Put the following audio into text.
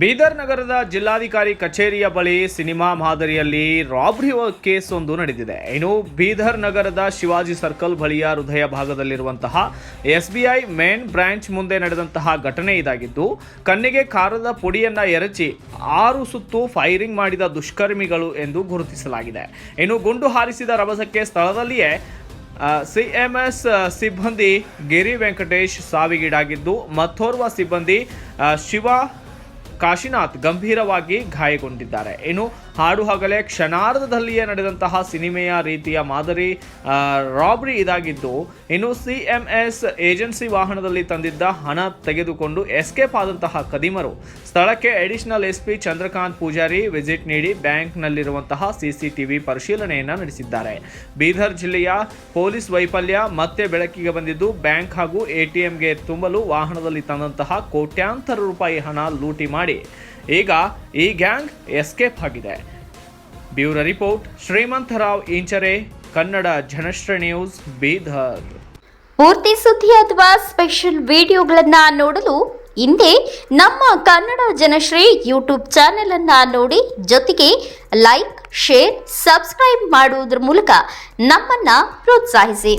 ಬೀದರ್ ನಗರದ ಜಿಲ್ಲಾಧಿಕಾರಿ ಕಚೇರಿಯ ಬಳಿ ಸಿನಿಮಾ ಮಾದರಿಯಲ್ಲಿ ರಾಬ್ರಿ ಕೇಸ್ ಒಂದು ನಡೆದಿದೆ. ಇನ್ನು ಬೀದರ್ ನಗರದ ಶಿವಾಜಿ ಸರ್ಕಲ್ ಬಳಿಯ ಹೃದಯ ಭಾಗದಲ್ಲಿರುವಂತಹ ಎಸ್ಬಿಐ ಮೇನ್ ಬ್ರಾಂಚ್ ಮುಂದೆ ನಡೆದಂತಹ ಘಟನೆ ಇದಾಗಿದ್ದು, ಕಣ್ಣಿಗೆ ಖಾರದ ಪುಡಿಯನ್ನ ಎರಚಿ ಆರು ಸುತ್ತು ಫೈರಿಂಗ್ ಮಾಡಿದ ದುಷ್ಕರ್ಮಿಗಳು ಎಂದು ಗುರುತಿಸಲಾಗಿದೆ. ಇನ್ನು ಗುಂಡು ಹಾರಿಸಿದ ರಭಸಕ್ಕೆ ಸ್ಥಳದಲ್ಲಿಯೇ ಸಿಎಂಎಸ್ ಸಿಬ್ಬಂದಿ ಗಿರಿ ವೆಂಕಟೇಶ್ ಸಾವಿಗೀಡಾಗಿದ್ದು, ಮತ್ತೋರ್ವ ಸಿಬ್ಬಂದಿ ಶಿವ ಕಾಶಿನಾಥ್ ಗಂಭೀರವಾಗಿ ಗಾಯಗೊಂಡಿದ್ದಾರೆ. ಇನ್ನು ಹಾಡು ಹಗಲೇ ಕ್ಷಣಾರ್ಧದಲ್ಲಿಯೇ ನಡೆದಂತಹ ಸಿನಿಮೆಯ ರೀತಿಯ ಮಾದರಿ ರಾಬ್ರಿ ಇದಾಗಿದ್ದು, ಇನ್ನು ಸಿ ಎಂ ಎಸ್ ಏಜೆನ್ಸಿ ವಾಹನದಲ್ಲಿ ತಂದಿದ್ದ ಹಣ ತೆಗೆದುಕೊಂಡು ಎಸ್ಕೇಪ್ ಆದಂತಹ ಕದಿಮರು ಸ್ಥಳಕ್ಕೆ additional SP Chandrakant Pujari visit ನೀಡಿ ಬ್ಯಾಂಕ್ನಲ್ಲಿರುವಂತಹ ಸಿಸಿಟಿವಿ ಪರಿಶೀಲನೆಯನ್ನು ನಡೆಸಿದ್ದಾರೆ. ಬೀದರ್ ಜಿಲ್ಲೆಯ ಪೊಲೀಸ್ ವೈಫಲ್ಯ ಮತ್ತೆ ಬೆಳಕಿಗೆ ಬಂದಿದ್ದು, ಬ್ಯಾಂಕ್ ಹಾಗೂ ಎಟಿಎಂಗೆ ತುಂಬಲು ವಾಹನದಲ್ಲಿ ತಂದಂತಹ ಕೋಟ್ಯಾಂತರ ರೂಪಾಯಿ ಹಣ ಲೂಟಿ ಮಾಡಿ. ಈಗ ಈ ಗ್ಯಾಂಗ್ ಎಸ್ಕೇಪ್ ಆಗಿದೆ. Bureau report Shrimantrao Inchare, Kannada Janashree news, Bidar. ಪೂರ್ತಿ ಸುದ್ದಿ ಅಥವಾ ಸ್ಪೆಷಲ್ ವಿಡಿಯೋಗಳನ್ನ ನೋಡಲು ಹಿಂದೆ ನಮ್ಮ ಕನ್ನಡ ಜನಶ್ರೀ ಯೂಟ್ಯೂಬ್ ಚಾನೆಲ್ ಅನ್ನ ನೋಡಿ. ಜೊತೆಗೆ ಲೈಕ್, ಶೇರ್, ಸಬ್ಸ್ಕ್ರೈಬ್ ಮಾಡುವುದರ ಮೂಲಕ ನಮ್ಮನ್ನ ಪ್ರೋತ್ಸಾಹಿಸಿ.